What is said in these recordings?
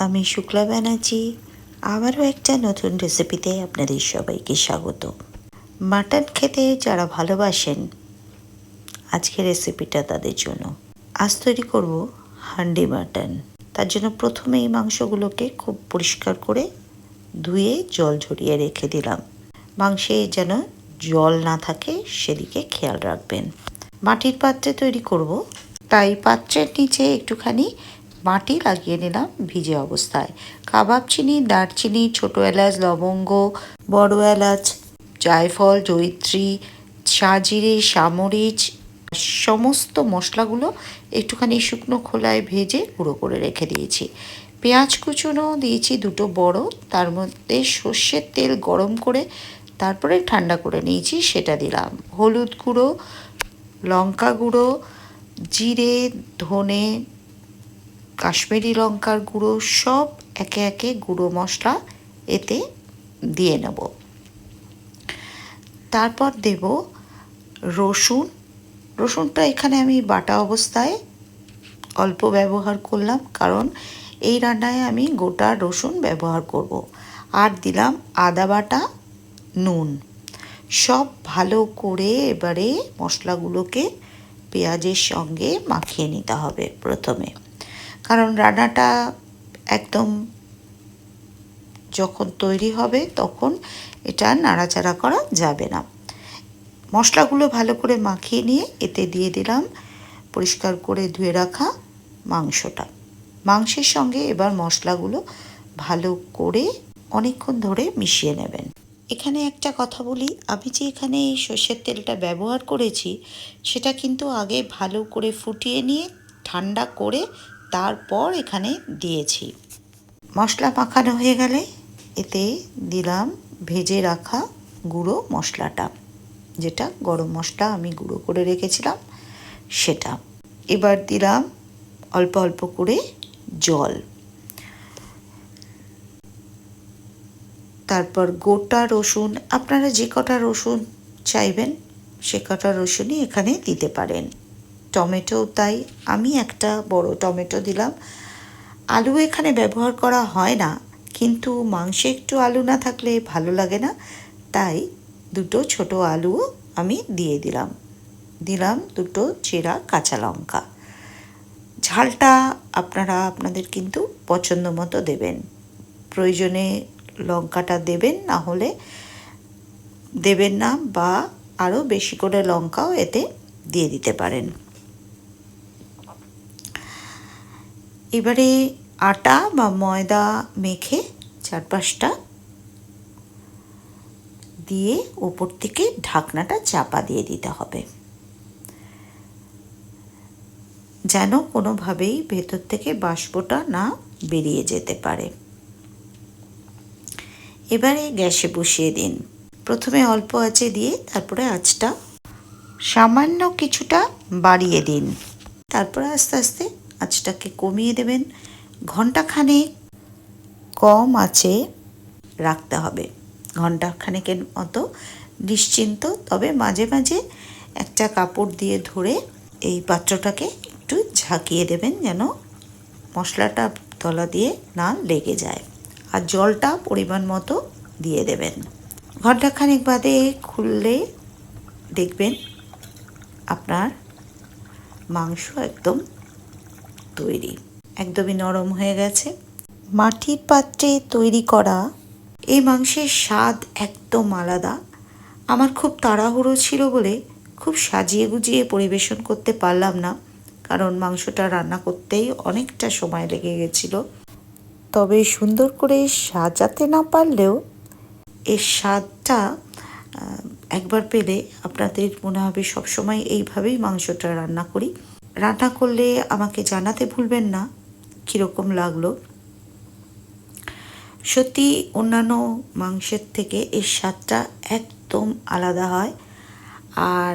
আমি শুক্লা ব্যানার্জি, আবারও একটা নতুন রেসিপিতে আপনাদের সবাইকে স্বাগত। মাটন খেতে যারা ভালোবাসেন, আজকের রেসিপিটা তাদের জন্য। আজ তৈরি করব হান্ডি মাটন। তার জন্য প্রথমে এই মাংসগুলোকে খুব পরিষ্কার করে ধুয়ে জল ঝরিয়ে রেখে দিলাম। মাংসে যেন জল না থাকে, সেদিকে খেয়াল রাখবেন। মাটির পাত্রে তৈরি করব। তাই পাত্রের নিচে একটুখানি মাটি লাগিয়ে নিলাম ভিজে অবস্থায়। কাবাব চিনি, দারচিনি, ছোটো এলাচ, লবঙ্গ, বড় এলাচ, জায়ফল, জয়িত্রী, সাজিরে, সামরিচ, সমস্ত মশলাগুলো একটুখানি শুকনো খোলায় ভেজে গুঁড়ো করে রেখে দিয়েছি। পেঁয়াজ কুচুনো দিয়েছি দুটো বড়, তার মধ্যে সর্ষের তেল গরম করে তারপরে ঠান্ডা করে নিয়েছি, সেটা দিলাম। হলুদ গুঁড়ো, লঙ্কা গুঁড়ো, জিরে, ধনে কাশ্মীরি লঙ্কার গুঁড়ো সব একে একে গুঁড়ো মশলা এতে দিয়ে নেব। তারপর দেব রসুন। রসুনটা এখানে আমি বাটা অবস্থায় অল্প ব্যবহার করলাম, কারণ এই রান্নায় আমি গোটা রসুন ব্যবহার করব। আর দিলাম আদা বাটা, নুন। সব ভালো করে এবারে মশলাগুলোকে পেঁয়াজের সঙ্গে মাখিয়ে নিতে হবে প্রথমে। কারণ রান্নাটা একদম যখন তৈরি হবে তখন এটা নাড়াচাড়া করা যাবে না। মশলাগুলো ভালো করে মাখিয়ে নিয়ে এতে দিয়ে দিলাম, পরিষ্কার করে ধুয়ে রাখা মাংসটা। মাংসের সঙ্গে এবার মশলাগুলো ভালো করে অনেকক্ষণ ধরে মিশিয়ে নেবেন। এখানে একটা কথা বলি, আমি যে এখানে এই সর্ষের তেলটা ব্যবহার করেছি, সেটা কিন্তু আগে ভালো করে ফুটিয়ে নিয়ে ঠান্ডা করে তারপর এখানে দিয়েছি। মশলা মাখানো হয়ে গেলে এতে দিলাম ভেজে রাখা গুঁড়ো মশলাটা, যেটা গরম মশলা আমি গুঁড়ো করে রেখেছিলাম সেটা। এবার দিলাম অল্প অল্প করে জল। তারপর গোটা রসুন, আপনারা যে কটা রসুন চাইবেন, সে কটা রসুনই এখানে দিতে পারেন। টমেটো, তাই আমি একটা বড় টমেটো দিলাম। আলু এখানে ব্যবহার করা হয় না, কিন্তু মাংসে একটু আলু না থাকলে ভালো লাগে না, তাই দুটো ছোট আলুও আমি দিয়ে দিলাম। দিলাম দুটো চেরা কাঁচা লঙ্কা। ঝালটা আপনারা, আপনাদের কিন্তু পছন্দ মতো দেবেন। প্রয়োজনে লঙ্কাটা দেবেন, না হলে দেবেন না, বা আরও বেশি করে লঙ্কাও এতে দিয়ে দিতে পারেন। এবারে আটা বা ময়দা মেখে চারপাশটা দিয়ে ওপর থেকে ঢাকনাটা চাপা দিয়ে দিতে হবে। যেন কোনোভাবেই ভেতর থেকে বাষ্পটা না বেরিয়ে যেতে পারে। এবারে গ্যাসে বসিয়ে দিন। প্রথমে অল্প আঁচে দিয়ে তারপরে আঁচটা সামান্য কিছুটা বাড়িয়ে দিন। তারপরে আস্তে আস্তে আঁচটাকে কমিয়ে দেবেন। ঘন্টাখানেক কম আঁচে রাখতে হবে। ঘন্টাখানেকের মতো নিশ্চিন্ত, তবে মাঝে মাঝে একটা কাপড় দিয়ে ধরে এই পাত্রটাকে একটু ঝাঁকিয়ে দেবেন যেন মশলাটা তলা দিয়ে না লেগে যায়। আর জলটা পরিমাণ মতো দিয়ে দেবেন। ঘন্টাখানেক বাদে খুললে দেখবেন আপনার মাংস একদম তৈরি। একদমই নরম হয়ে গেছে। মাটির পাত্রে তৈরি করা এই মাংসের স্বাদ একদম আলাদা। আমার খুব তাড়াহুড়ো ছিল বলে খুব সাজিয়ে গুজিয়ে পরিবেশন করতে পারলাম না, কারণ মাংসটা রান্না করতেই অনেকটা সময় লেগে গেছিল। তবে সুন্দর করে সাজাতে না পারলেও এর স্বাদটা একবার পেলে আপনাদের মনে হবে সবসময় এইভাবেই মাংসটা রান্না করি। রান্না করলে আমাকে জানাতে ভুলবেন না, কীরকম লাগল? সত্যি, অন্যান্য মাংসের থেকে এর স্বাদটা একদম আলাদা হয়। আর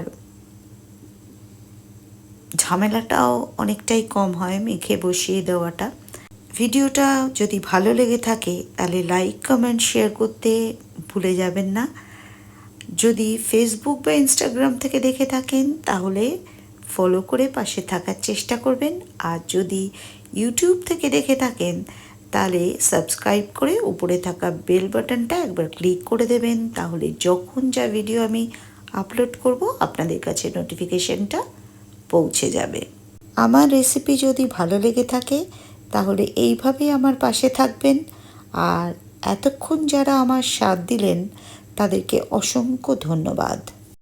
ঝামেলাটাও অনেকটাই কম হয় মেখে বসিয়ে দেওয়াটা। ভিডিওটা যদি ভালো লেগে থাকে, তাহলে লাইক কমেন্ট শেয়ার করতে ভুলে যাবেন না। যদি ফেসবুক বা ইনস্টাগ্রাম থেকে দেখে থাকেন, তাহলে ফলো করে পাশে থাকার চেষ্টা করবেন। আর যদি ইউটিউব থেকে দেখে থাকেন, তাহলে সাবস্ক্রাইব করে উপরে থাকা বেল বাটনটা একবার ক্লিক করে দেবেন। তাহলে যখন যা ভিডিও আমি আপলোড করব, আপনাদের কাছে নোটিফিকেশনটা পৌঁছে যাবে। আমার রেসিপি যদি ভালো লেগে থাকে, তাহলে এইভাবেই আমার পাশে থাকবেন। আর এতক্ষণ যারা আমার সাথ দিলেন, তাদেরকে অসংখ্য ধন্যবাদ।